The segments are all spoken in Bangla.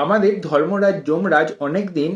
আমাদের ধর্মরাজ যমরাজ অনেকদিন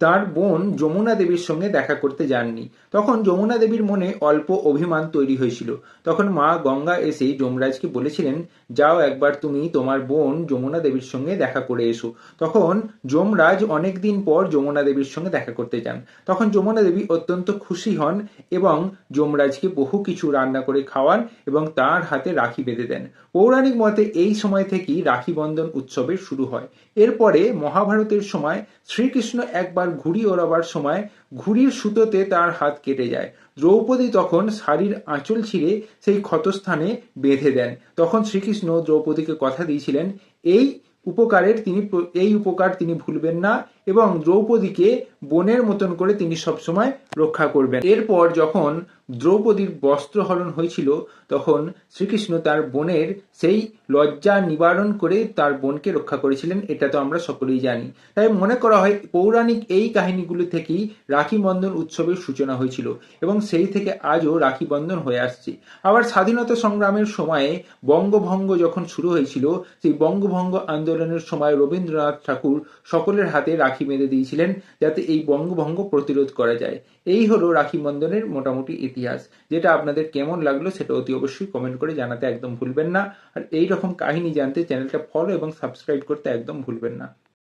তার বোন যমুনা দেবীর সঙ্গে দেখা করতে যাননি। তখন যমুনা দেবীর মনে অল্প অভিমান তৈরি হয়েছিল। তখন মা গঙ্গা এসে যমরাজকে বলেছিলেন, যাও একবার তুমি তোমার বোন যমুনা দেবীর সঙ্গে দেখা করে এসো। তখন যমরাজ অনেকদিন পর যমুনা দেবীর সঙ্গে দেখা করতে যান। তখন যমুনা দেবী অত্যন্ত খুশি হন এবং যমরাজকে বহু কিছু রান্না করে খাওয়ান এবং তার হাতে রাখি বেঁধে দেন। পৌরাণিক মতে এই সময় থেকেই রাখি বন্ধন উৎসবের শুরু হয়। এরপরে মহাভারতের সময় শ্রীকৃষ্ণ একবার ঘুড়ি ওড়াবার সময় ঘুড়ির সুতোতে তার হাত কেটে যায়। দ্রৌপদী তখন শাড়ির আঁচল ছিঁড়ে সেই ক্ষতস্থানে বেঁধে দেন। তখন শ্রীকৃষ্ণ দ্রৌপদীকে কথা দিয়েছিলেন, এই উপকারের তিনি এই উপকার তিনি ভুলবেন না এবং দ্রৌপদীকে বোনের মতন করে তিনি সবসময় রক্ষা করবেন। এরপর যখন দ্রৌপদীর বস্ত্রহরণ হয়েছিল, তখন শ্রীকৃষ্ণ তার বোনের সেই লজ্জা নিবারণ করে তার বোনকে রক্ষা করেছিলেন, এটা তো আমরা সকলেই জানি। তাই মনে করা হয়, পৌরাণিক এই কাহিনীগুলি থেকেই রাখি বন্ধন উৎসবের সূচনা হয়েছিল এবং সেই থেকে আজও রাখি বন্ধন হয়ে আসছে। আবার স্বাধীনতা সংগ্রামের সময়ে বঙ্গভঙ্গ যখন শুরু হয়েছিল, সেই বঙ্গভঙ্গ আন্দোলনের সময় রবীন্দ্রনাথ ঠাকুর সকলের হাতে রাখি বেঁধে দিয়েছিলেন, যাতে এই বঙ্গভঙ্গ প্রতিরোধ করা যায়। এই হলো রাখি বন্ধনের মোটামুটি ইতিহাস যেটা আপনাদের কেমন লাগল সেটা অতি অবশ্যই কমেন্ট করে জানাতে একদম ভুলবেন না। আর এই রকম কাহিনী জানতে চ্যানেলটা ফলো এবং সাবস্ক্রাইব করতে একদম ভুলবেন না।